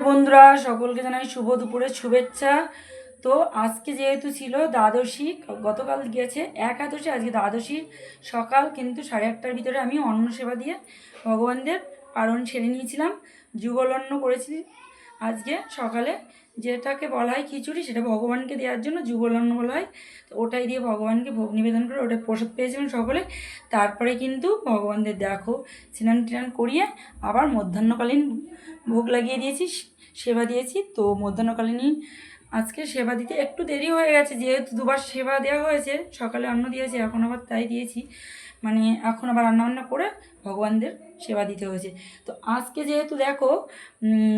বন্ধুরা, সকলকে জানাই শুভ দুপুরের শুভেচ্ছা। তো আজকে যেহেতু ছিল দ্বাদশী, গতকাল গিয়েছে একাদশী, আজকে দ্বাদশী সকাল, কিন্তু সাড়ে আটটার ভিতরে আমি অন্ন সেবা দিয়ে ভগবানদের পালন সেরে নিয়েছিলাম। যুগল অন্ন করেছি। আজকে সকালে যেটাকে বলা হয় খিচুড়ি, সেটা ভগবানকে দেওয়ার জন্য যুগল বলা হয়। তো ওটাই দিয়ে ভগবানকে ভোগ নিবেদন করে ওটা প্রসাদ পেয়েছিলেন সকলে। তারপরে কিন্তু ভগবানদের দেখো, স্নান টিনান করিয়ে আবার মধ্যাহ্নকালীন ভোগ লাগিয়ে দিয়েছি, সেবা দিয়েছি। তো মধ্যাহ্নকালীনই আজকে সেবা দিতে একটু দেরি হয়ে গেছে, যেহেতু দুবার সেবা দেওয়া হয়েছে, সকালে অন্ন দিয়েছে, এখন আবার তাই দিয়েছি। মানে এখন আবার রান্নাবান্না করে ভগবানদের সেবা দিতে হয়েছে। তো আজকে যেহেতু দেখো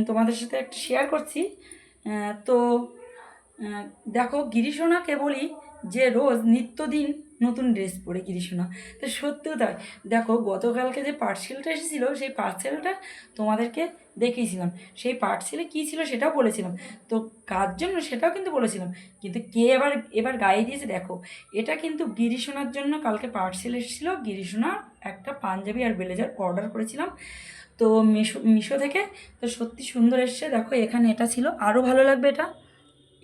তোমাদের সাথে একটা শেয়ার করছি তো দেখো গিরিশোনাকে বলি যে রোজ নিত্যদিন নতুন ড্রেস পরে গিরিশোনা তো সত্যিও তাই। দেখো, গতকালকে যে পার্সেলটা এসেছিল, সেই পার্সেলটা তোমাদেরকে দেখিয়েছিলাম। সেই পার্সেলে কী ছিল সেটাও বলেছিলাম। তো কার জন্য সেটাও কিন্তু বলেছিলাম। কিন্তু কে এবার এবার গায়ে দিয়েছে দেখো। এটা কিন্তু গিরিশোনার জন্য কালকে পার্সেল এসেছিল। গিরিশোনার একটা পাঞ্জাবি আর ব্লেজার অর্ডার করেছিলাম। তো মিশো মিশো থেকে তো সত্যি সুন্দর এসছে। দেখো, এখানে এটা ছিল। আরও ভালো লাগবে এটা।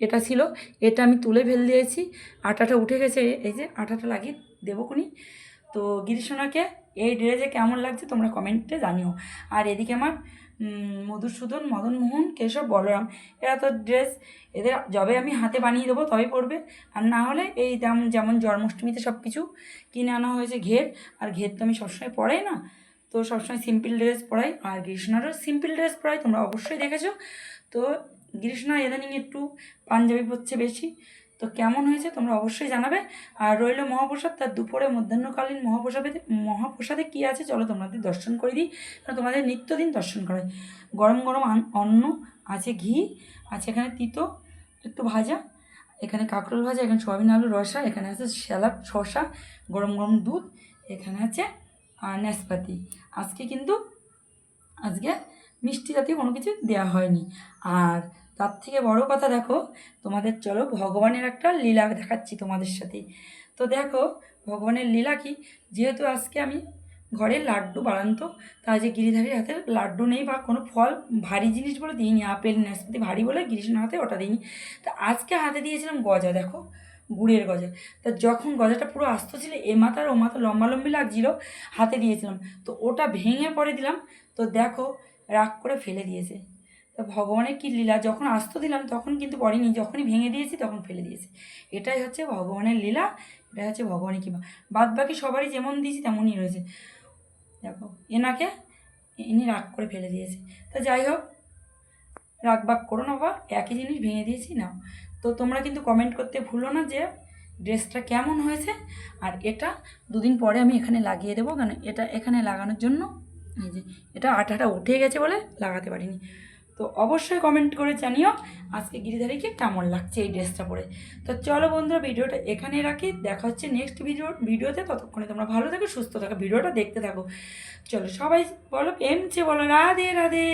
এটা ছিল, এটা আমি তুলে ফেল দিয়েছি। আটাটা উঠে গেছে, এই যে আটাটা লাগিয়ে দেবো তো গিরিশোনাকে, এই ড্রেসে কেমন লাগছে তোমরা কমেন্টে জানিও। আর এদিকে আমার মধুসূদন, মদন মোহন, কেশব, বলরাম, এরা তো ড্রেস এদের যবে আমি হাতে বানিয়ে দেবো তবে পরবে আর না হলে এই যেমন যেমন জন্মাষ্টমীতে সব কিছু কিনে আনা হয়েছে ঘের, আর ঘের তো আমি সবসময় পরাই না। তো সবসময় সিম্পল ড্রেস পরাই, আর গ্রীষ্ণারও সিম্পল ড্রেস পরাই, তোমরা অবশ্যই দেখেছ। তো গ্রীষ্ণা ইদানিং একটু পাঞ্জাবি পরছে বেশি। তো কেমন হয়েছে তোমরা অবশ্যই জানাবে। আর রইল মহাপ্রসাদ, তার দুপুরে মধ্যাহ্নকালীন মহাপ্রসাদে মহাপ্রসাদে কী আছে চলো তোমাদের দর্শন করে দিই। কারণ তোমাদের নিত্যদিন দর্শন করাই। গরম গরম অন্ন, আছে ঘি, আছে এখানে তিতো, একটু ভাজা, এখানে কাঁকরোল ভাজা, এখানে সয়াবিন আলু রসা, এখানে আছে স্যালাড, শসা, গরম গরম দুধ, এখানে আছে আর নাশপাতি। আজকে কিন্তু, আজকে মিষ্টি জাতীয় কোনো কিছু দেওয়া হয়নি। আর তার থেকে বড় কথা দেখো, তোমাদের চলো ভগবানের একটা লীলা দেখাচ্ছি তোমাদের সাথে। তো দেখো, ভগবানের লীলা কি? যেহেতু আজকে আমি ঘরে লাড্ডু বানান্ত তা যে গিরিধারীর হাতে লাড্ডু নেই বা কোনো ফল ভারী জিনিস বলে দিইনি, আপেল, নাশপাতি ভারী বলে গিরিশনের হাতে ওটা দিইনি। তা আজকে হাতে দিয়েছিলাম গজা, দেখো, গুড়ের গজা। তা যখন গজাটা পুরো আস্ত ছিল, এ মাথার ও মাথা লম্বালম্বি লাগছিল, হাতে দিয়েছিলাম। তো ওটা ভেঙে পরে দিলাম। তো দেখো রাগ করে ফেলে দিয়েছে। তো ভগবানের কী লীলা? যখন আস্ত দিলাম, তখন কিন্তু পড়িনি। যখনই ভেঙে দিয়েছি, তখন ফেলে দিয়েছি। এটাই হচ্ছে ভগবানের লীলা, এটাই হচ্ছে ভগবানের কৃপা। বাদ বাকি সবারই যেমন দিয়েছি, তেমনই রয়েছে। দেখো, এনাকে, ইনি রাগ করে ফেলে দিয়েছে। তা যাই হোক, রাগ বাগ করো না বা একই জিনিস ভেঙে দিয়েছি না তো তোমরা কিন্তু কমেন্ট করতে ভুলো না যে ড্রেসটা কেমন হয়েছে। আর এটা দুদিন পরে আমি এখানে লাগিয়ে দেবো, কেন এটা এখানে লাগানোর জন্য এই যে, এটা আঠাটা উঠে গেছে বলে লাগাতে পারিনি। তো অবশ্যই কমেন্ট করে জানিও আজকে গিরিধারীকে কেমন লাগছে এই ড্রেসটা পরে। তো চলো বন্ধুরা, ভিডিওটা এখানে রাখি। দেখা হচ্ছে নেক্সট ভিডিও ভিডিওতে ততক্ষণে তোমরা ভালো থাকো, সুস্থ থাকো, ভিডিওটা দেখতে থাকো। চলো সবাই বলো, এমছে বলো, রাধে রাধে।